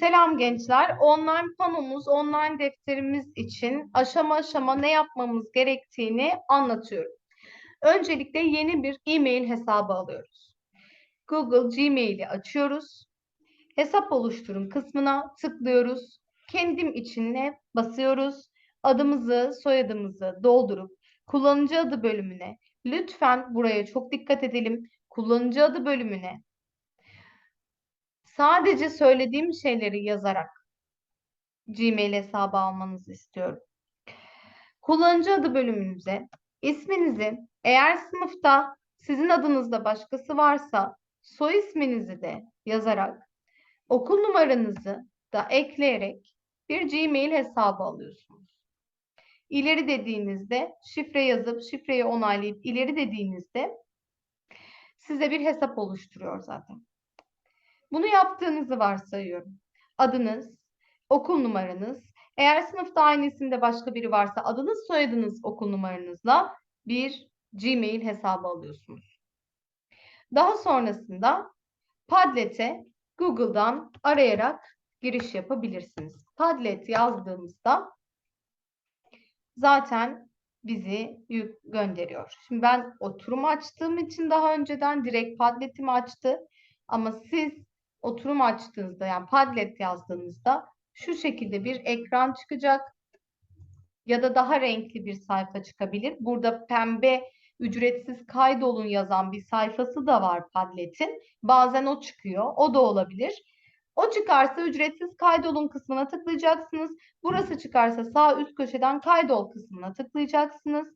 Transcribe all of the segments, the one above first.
Selam gençler. Online panomuz, online defterimiz için aşama aşama ne yapmamız gerektiğini anlatıyorum. Öncelikle yeni bir e-mail hesabı alıyoruz. Google Gmail'i açıyoruz. Hesap oluşturun kısmına tıklıyoruz. Kendim içine basıyoruz. Adımızı, soyadımızı doldurup kullanıcı adı bölümüne lütfen buraya çok dikkat edelim. Kullanıcı adı bölümüne sadece söylediğim şeyleri yazarak Gmail hesabı almanızı istiyorum. Kullanıcı adı bölümünüze isminizi eğer sınıfta sizin adınızda başkası varsa soy isminizi de yazarak okul numaranızı da ekleyerek bir Gmail hesabı alıyorsunuz. İleri dediğinizde şifre yazıp şifreyi onaylayıp ileri dediğinizde size bir hesap oluşturuyor zaten. Bunu yaptığınızı varsayıyorum. Adınız, okul numaranız, eğer sınıfta aynı isimde başka biri varsa adınız, soyadınız, okul numaranızla bir Gmail hesabı alıyorsunuz. Daha sonrasında Padlet'e Google'dan arayarak giriş yapabilirsiniz. Padlet yazdığımızda zaten bizi yük gönderiyor. Şimdi ben oturum açtığım için daha önceden direkt Padlet'imi açtı. Ama siz oturum açtığınızda yani Padlet yazdığınızda şu şekilde bir ekran çıkacak ya da daha renkli bir sayfa çıkabilir. Burada pembe ücretsiz kaydolun yazan bir sayfası da var Padlet'in. Bazen o çıkıyor. O da olabilir. O çıkarsa ücretsiz kaydolun kısmına tıklayacaksınız. Burası çıkarsa sağ üst köşeden kaydol kısmına tıklayacaksınız.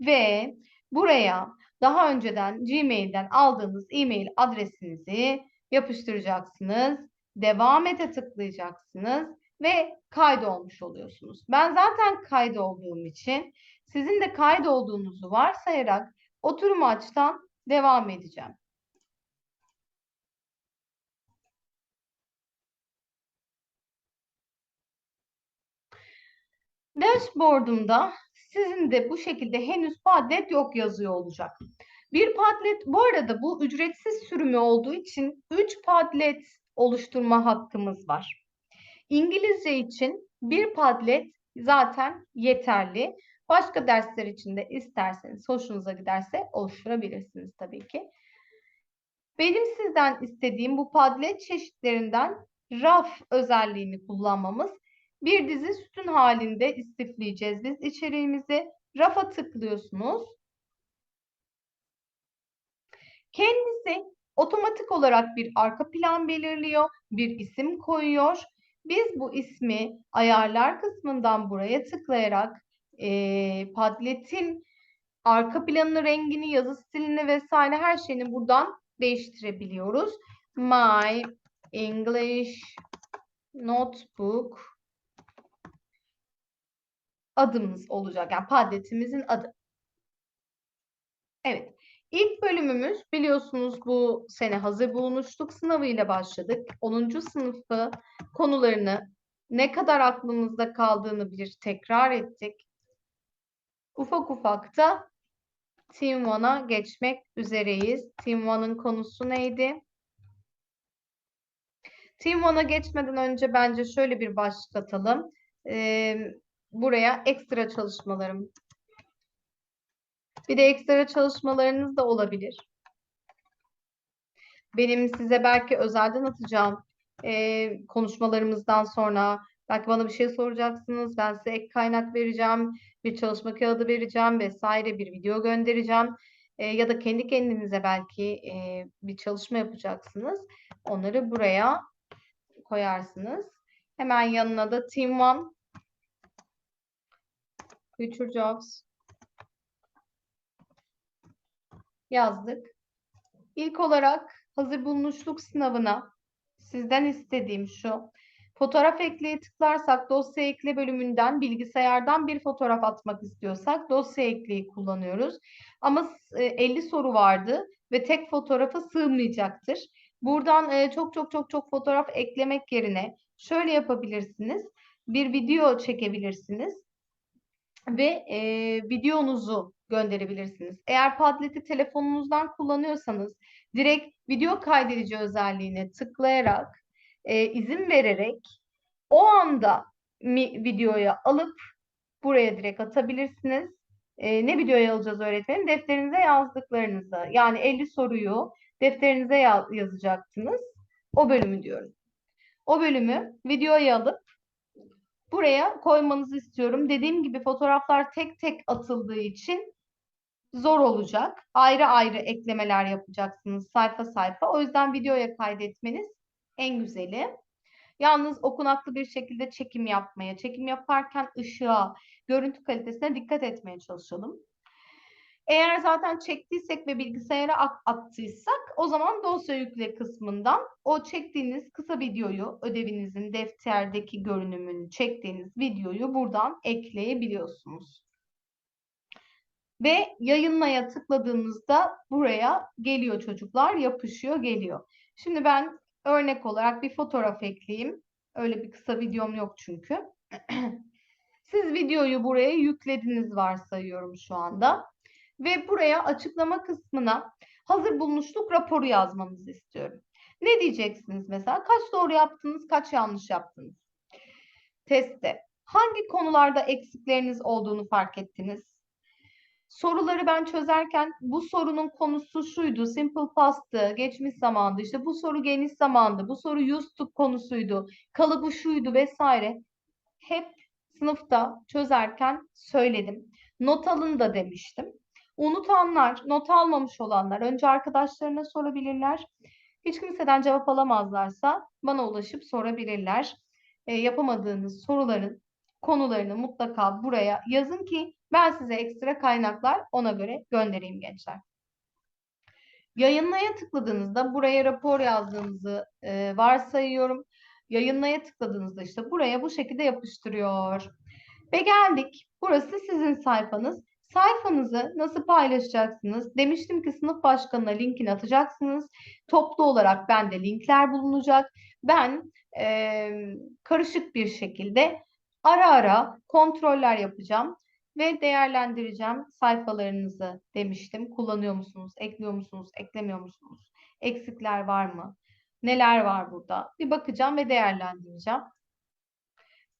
Ve buraya daha önceden Gmail'den aldığınız e-mail adresinizi yapıştıracaksınız. Devam ete tıklayacaksınız ve kaydolmuş oluyorsunuz. Ben zaten kaydolduğum için sizin de kaydolduğunuzu varsayarak oturum açtan devam edeceğim. Dashboard'umda sizin de bu şekilde henüz Padlet yok yazıyor olacak. Bir Padlet bu arada bu ücretsiz sürümü olduğu için 3 Padlet oluşturma hakkımız var. İngilizce için bir Padlet zaten yeterli. Başka dersler için de isterseniz hoşunuza giderse oluşturabilirsiniz tabii ki. Benim sizden istediğim bu Padlet çeşitlerinden raf özelliğini kullanmamız. Bir dizi sütun halinde istifleyeceğiz biz içeriğimizi. Rafa tıklıyorsunuz. Kendisi otomatik olarak bir arka plan belirliyor, bir isim koyuyor. Biz bu ismi ayarlar kısmından buraya tıklayarak e, Padlet'in arka planını, rengini, yazı stilini vesaire her şeyini buradan değiştirebiliyoruz. My English Notebook adımız olacak. Yani Padlet'imizin adı. Evet. İlk bölümümüz biliyorsunuz bu sene hazır bulunuşluk sınavı ile başladık. 10. sınıfı konularını ne kadar aklımızda kaldığını bir tekrar ettik. Ufak ufak da Team 1'a geçmek üzereyiz. Team 1'ın konusu neydi? Team 1'a geçmeden önce bence şöyle bir başlık atalım. Ee, buraya ekstra çalışmalarım bir de ekstra çalışmalarınız da olabilir. Benim size belki özelden atacağım e, konuşmalarımızdan sonra belki bana bir şey soracaksınız. Ben size ek kaynak vereceğim, bir çalışma kağıdı vereceğim vesaire bir video göndereceğim. E, ya da kendi kendinize belki e, bir çalışma yapacaksınız. Onları buraya koyarsınız. Hemen yanına da Team One Future Jobs yazdık. İlk olarak hazır bulunuşluk sınavına sizden istediğim şu. Fotoğraf ekleye tıklarsak dosya ekle bölümünden bilgisayardan bir fotoğraf atmak istiyorsak dosya ekleyi kullanıyoruz. Ama 50 e, soru vardı ve tek fotoğrafa sığmayacaktır. Buradan e, çok çok çok çok fotoğraf eklemek yerine şöyle yapabilirsiniz. Bir video çekebilirsiniz ve e, videonuzu gönderebilirsiniz. Eğer Padlet'i telefonunuzdan kullanıyorsanız direkt video kaydedici özelliğine tıklayarak e, izin vererek o anda mi, videoya alıp buraya direkt atabilirsiniz. E, ne videoya alacağız öğretmenim? Defterinize yazdıklarınızı. Yani 50 soruyu defterinize ya yazacaksınız. O bölümü diyorum. O bölümü videoya alıp buraya koymanızı istiyorum. Dediğim gibi fotoğraflar tek tek atıldığı için zor olacak. Ayrı ayrı eklemeler yapacaksınız sayfa sayfa. O yüzden videoya kaydetmeniz en güzeli. Yalnız okunaklı bir şekilde çekim yapmaya, çekim yaparken ışığa, görüntü kalitesine dikkat etmeye çalışalım. Eğer zaten çektiysek ve bilgisayara attıysak o zaman dosya yükle kısmından o çektiğiniz kısa videoyu, ödevinizin defterdeki görünümünü çektiğiniz videoyu buradan ekleyebiliyorsunuz. Ve yayınlaya tıkladığınızda buraya geliyor çocuklar, yapışıyor, geliyor. Şimdi ben örnek olarak bir fotoğraf ekleyeyim. Öyle bir kısa videom yok çünkü. Siz videoyu buraya yüklediniz varsayıyorum şu anda. Ve buraya açıklama kısmına hazır bulunuşluk raporu yazmanızı istiyorum. Ne diyeceksiniz mesela? Kaç doğru yaptınız, kaç yanlış yaptınız? Testte. Hangi konularda eksikleriniz olduğunu fark ettiniz? Soruları ben çözerken bu sorunun konusu şuydu, simple past'tı, geçmiş zamandı, işte bu soru geniş zamandı, bu soru used to konusuydu, kalıbı şuydu vesaire. Hep sınıfta çözerken söyledim. Not alın da demiştim. Unutanlar, not almamış olanlar önce arkadaşlarına sorabilirler. Hiç kimseden cevap alamazlarsa bana ulaşıp sorabilirler. E, yapamadığınız soruların konularını mutlaka buraya yazın ki ben size ekstra kaynaklar ona göre göndereyim gençler. Yayınlaya tıkladığınızda buraya rapor yazdığınızı e, varsayıyorum. Yayınlaya tıkladığınızda işte buraya bu şekilde yapıştırıyor. Ve geldik. Burası sizin sayfanız. Sayfanızı nasıl paylaşacaksınız? Demiştim ki sınıf başkanına linkini atacaksınız. Toplu olarak bende linkler bulunacak. Ben e, karışık bir şekilde ara ara kontroller yapacağım ve değerlendireceğim sayfalarınızı demiştim. Kullanıyor musunuz, ekliyor musunuz, eklemiyor musunuz? Eksikler var mı? Neler var burada? Bir bakacağım ve değerlendireceğim.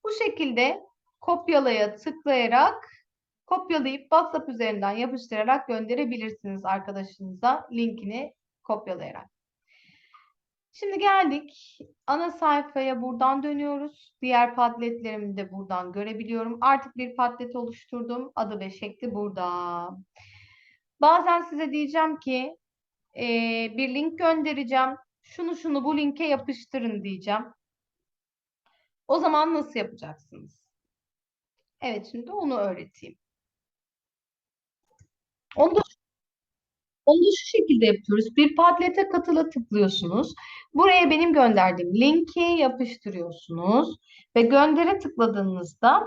Bu şekilde kopyalaya tıklayarak kopyalayıp WhatsApp üzerinden yapıştırarak gönderebilirsiniz arkadaşınıza linkini kopyalayarak. Şimdi geldik ana sayfaya buradan dönüyoruz. Diğer padletlerimi de buradan görebiliyorum. Artık bir padlet oluşturdum. Adı ve şekli burada. Bazen size diyeceğim ki e, bir link göndereceğim. Şunu şunu bu linke yapıştırın diyeceğim. O zaman nasıl yapacaksınız? Evet şimdi onu öğreteyim. Onu da onu şu şekilde yapıyoruz. Bir Padlet'e katıla tıklıyorsunuz. Buraya benim gönderdiğim linki yapıştırıyorsunuz. Ve göndere tıkladığınızda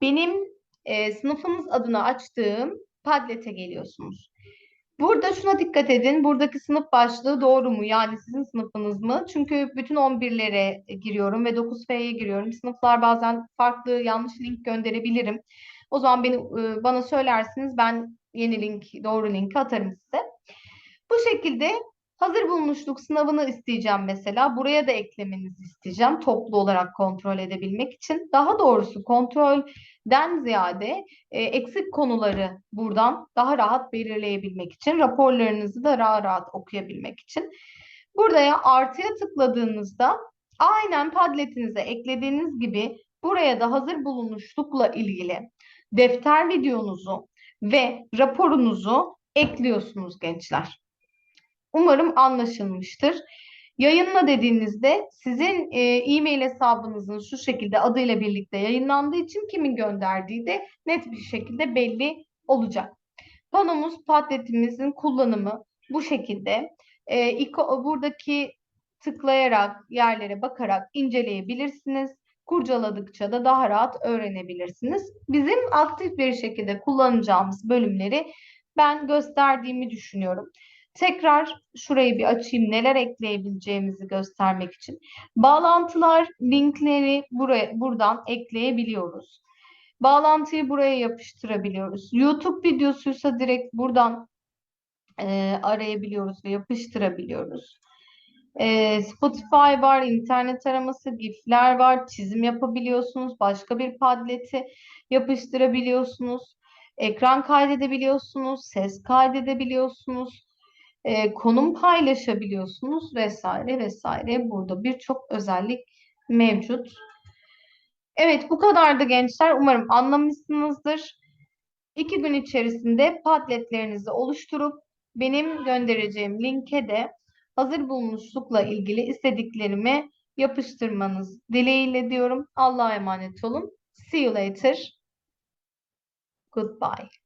benim e, sınıfınız adına açtığım Padlet'e geliyorsunuz. Burada şuna dikkat edin. Buradaki sınıf başlığı doğru mu? Yani sizin sınıfınız mı? Çünkü bütün 11'lere giriyorum ve 9F'ye giriyorum. Sınıflar bazen farklı yanlış link gönderebilirim. O zaman beni e, bana söylersiniz. Ben yeni link, doğru linki atarım size. Bu şekilde hazır bulunuşluk sınavını isteyeceğim mesela. Buraya da eklemenizi isteyeceğim toplu olarak kontrol edebilmek için. Daha doğrusu kontrolden ziyade e, eksik konuları buradan daha rahat belirleyebilmek için, raporlarınızı da daha rahat okuyabilmek için. Buraya artıya tıkladığınızda aynen Padlet'inize eklediğiniz gibi buraya da hazır bulunuşlukla ilgili defter videonuzu ve raporunuzu ekliyorsunuz gençler. Umarım anlaşılmıştır. Yayınla dediğinizde sizin e, e-mail hesabınızın şu şekilde adıyla birlikte yayınlandığı için kimin gönderdiği de net bir şekilde belli olacak. Panomuz, padletimizin kullanımı bu şekilde. E, buradaki tıklayarak yerlere bakarak inceleyebilirsiniz kurcaladıkça da daha rahat öğrenebilirsiniz. Bizim aktif bir şekilde kullanacağımız bölümleri ben gösterdiğimi düşünüyorum. Tekrar şurayı bir açayım neler ekleyebileceğimizi göstermek için. Bağlantılar, linkleri buraya buradan ekleyebiliyoruz. Bağlantıyı buraya yapıştırabiliyoruz. YouTube videosuysa direkt buradan e, arayabiliyoruz ve yapıştırabiliyoruz. Ee, Spotify var, internet araması, GIF'ler var, çizim yapabiliyorsunuz, başka bir Padlet'i yapıştırabiliyorsunuz, ekran kaydedebiliyorsunuz, ses kaydedebiliyorsunuz, e, konum paylaşabiliyorsunuz vesaire vesaire. Burada birçok özellik mevcut. Evet, bu kadardı gençler. Umarım anlamışsınızdır. İki gün içerisinde Padletlerinizi oluşturup benim göndereceğim linke de hazır bulmuşlukla ilgili istediklerimi yapıştırmanız dileğiyle diyorum. Allah'a emanet olun. See you later. Goodbye.